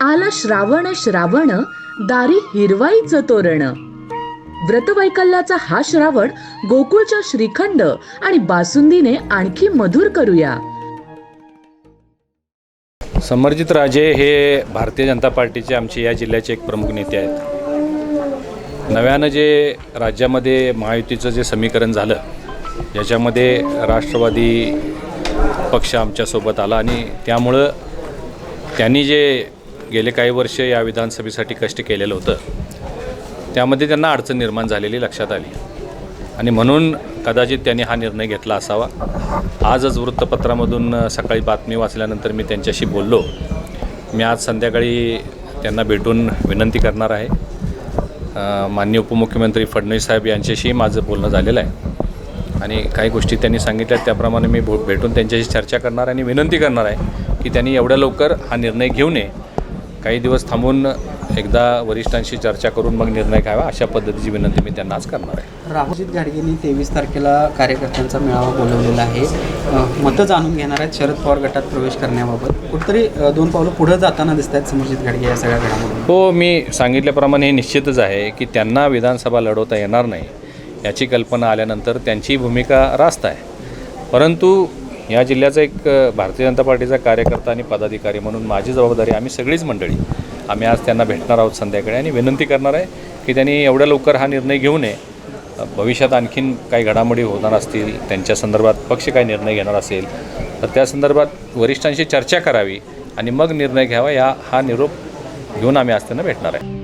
आला श्रावण श्रावण दारी हिरवाईचं तोरण. व्रतवैकल्याचा हा श्रावण गोकुळच्या श्रीखंड आणि बासुंदीने आणखी मधुर करूया. समरजित राजे हे भारतीय जनता पार्टीचे आमचे या जिल्ह्याचे एक प्रमुख नेते आहेत. नव्यानं जे राज्यामध्ये महायुतीचं जे समीकरण झालं याच्यामध्ये राष्ट्रवादी पक्ष आमच्यासोबत आला आणि त्यामुळं त्यांनी जे गेले काही वर्ष या विधानसभेसाठी कष्ट केलेलं होतं. त्यामध्ये त्यांना अडचण निर्माण झालेली लक्षात आली. आणि म्हणून कदाचित त्यांनी हा निर्णय घेतला असावा. आजच वृत्तपत्रामधून सकाळी बातमी वाचल्यानंतर मी त्यांच्याशी बोललो. मी आज संध्याकाळी त्यांना भेटून विनंती करणार आहे. माननीय उपमुख्यमंत्री फडणवीस साहेब यांच्याशी माझं बोलणं झालेलं आहे. आणि काही गोष्टी त्यांनी सांगितल्या त्याप्रमाणे मी भेटून त्यांच्याशी चर्चा करणार आणि विनंती करणार आहे की त्यांनी एवढ्या लवकर हा निर्णय घेऊ नये. काही दिवस थांबून एकदा वरिष्ठांशी चर्चा करून मग निर्णय घ्यावा अशा पद्धतीची विनंती मी त्यांना आज करणार आहे. राहुलजीत गाडगेंनी तेवीस तारखेला कार्यकर्त्यांचा मेळावा बोलवलेला आहे. मतं जाणून घेणार आहेत. शरद पवार गटात प्रवेश करण्याबाबत. कुठेतरी दोन पावलं पुढं जाताना दिसत आहेत समरजित गाडगे या सगळ्या घडामोडी हो मी सांगितल्याप्रमाणे हे निश्चितच आहे की त्यांना विधानसभा लढवता येणार नाही याची कल्पना आल्यानंतर त्यांची भूमिका रास्त आहे. परंतु या जिल्ह्याचा एक भारतीय जनता पार्टीचा कार्यकर्ता आणि पदाधिकारी म्हणून माझी जबाबदारी आम्ही सगळीच मंडळी. आम्ही आज त्यांना भेटणार आहोत संध्याकाळी आणि विनंती करणार आहे की त्यांनी एवढ्या लवकर हा निर्णय घेऊ नये. भविष्यात आणखीन काही घडामोडी होणार असतील त्यांच्या संदर्भात पक्ष काही निर्णय घेणार असेल तर त्या संदर्भात वरिष्ठांशी चर्चा करावी आणि मग निर्णय घ्यावा या हा निरोप घेऊन आम्ही आज त्यांना भेटणार आहे.